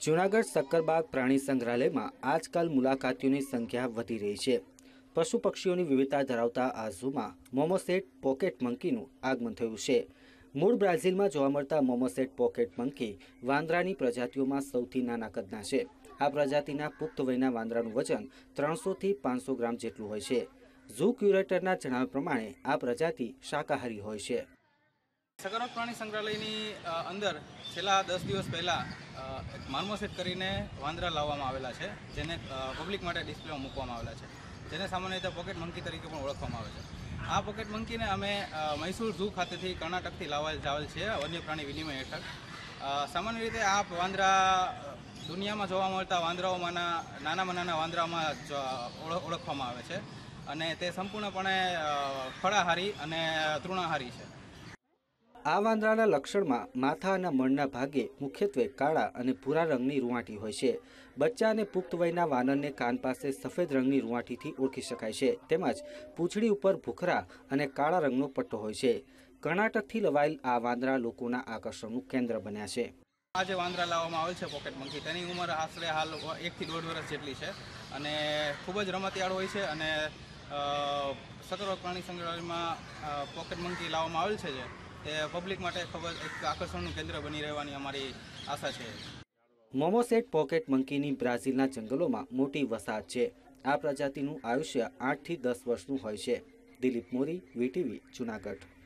જૂનાગઢ સક્કરબાગ પ્રાણી સંગ્રહાલયમાં આજકાલ મુલાકાતીઓની સંખ્યા વધી રહી છે. પશુ પક્ષીઓની વિવિધતા ધરાવતા આ ઝૂમાં મોમોસેટ પોકેટ મંકીનું આગમન થયું છે. મૂળ બ્રાઝિલમાં જોવા મળતા મોમોસેટ પોકેટ મંકી વાંદરાની પ્રજાતિઓમાં સૌથી નાના કદના છે. આ પ્રજાતિના પુખ્ત વયના વાંદરાનું વજન ત્રણસોથી પાંચસો ગ્રામ જેટલું હોય છે. ઝૂ ક્યુરેટરના જણાવ્યા પ્રમાણે આ પ્રજાતિ શાકાહારી હોય છે. સગરવત પ્રાણી સંગ્રહાલયની અંદર છેલ્લા દસ દિવસ પહેલાં માર્મોસેટ કરીને વાંદરા લાવવામાં આવેલા છે, જેને પબ્લિક માટે ડિસ્પ્લેમાં મૂકવામાં આવેલા છે. જેને સામાન્ય રીતે પોકેટ મંકી તરીકે પણ ઓળખવામાં આવે છે. આ પોકેટ મંકીને અમે મૈસૂર ઝૂ ખાતેથી કર્ણાટકથી લાવવા જાવેલ છે વન્ય પ્રાણી વિનિમય હેઠળ. સામાન્ય રીતે આ વાંદરા દુનિયામાં જોવા મળતા વાંદરાઓમાંના, નાનામાં નાના વાંદરામાં ઓળખવામાં આવે છે. અને તે સંપૂર્ણપણે ફળાહારી અને તૃણાહારી છે. આ વાંદરાના લક્ષણમાં માથા અને મળના ભાગે મુખ્યત્વે કાળા અને ભૂરા રંગની રૂંવાટી હોય છે. બચ્ચા અને પુખ્ત વયના વાનરને કાન પાસે સફેદ રંગની રૂંવાટીથી ઓળખી શકાય છે. તેમજ પૂંછડી ઉપર ભૂખરા અને કાળા રંગનો પટ્ટો હોય છે. કર્ણાટકથી લવાયેલ આ વાંદરા લોકોના આકર્ષણનું કેન્દ્ર બન્યા છે. આ જે વાંદરા લાવવામાં આવેલ છે પોકેટ મંકી તેની ઉંમર આશરે હાલ એકથી દોઢ વર્ષ જેટલી છે. અને ખૂબ જ રમતિયાળ હોય છે અને સકરવત પ્રાણી સંગ્રહાલયમાં પોકેટ મંકી લાવવામાં આવેલ છે જે. તે પબ્લિક માટે ખૂબ જ એક આકર્ષણનું કેન્દ્ર બની રહેવાની અમારી આશા છે. મોમોસેટ પોકેટ મંકીની બ્રાઝિલના જંગલોમાં મોટી વસાહત છે. આ પ્રજાતિનું આયુષ્ય આઠથી દસ વર્ષનું હોય છે. દિલીપ મોરી, વીટીવી, જુનાગઢ.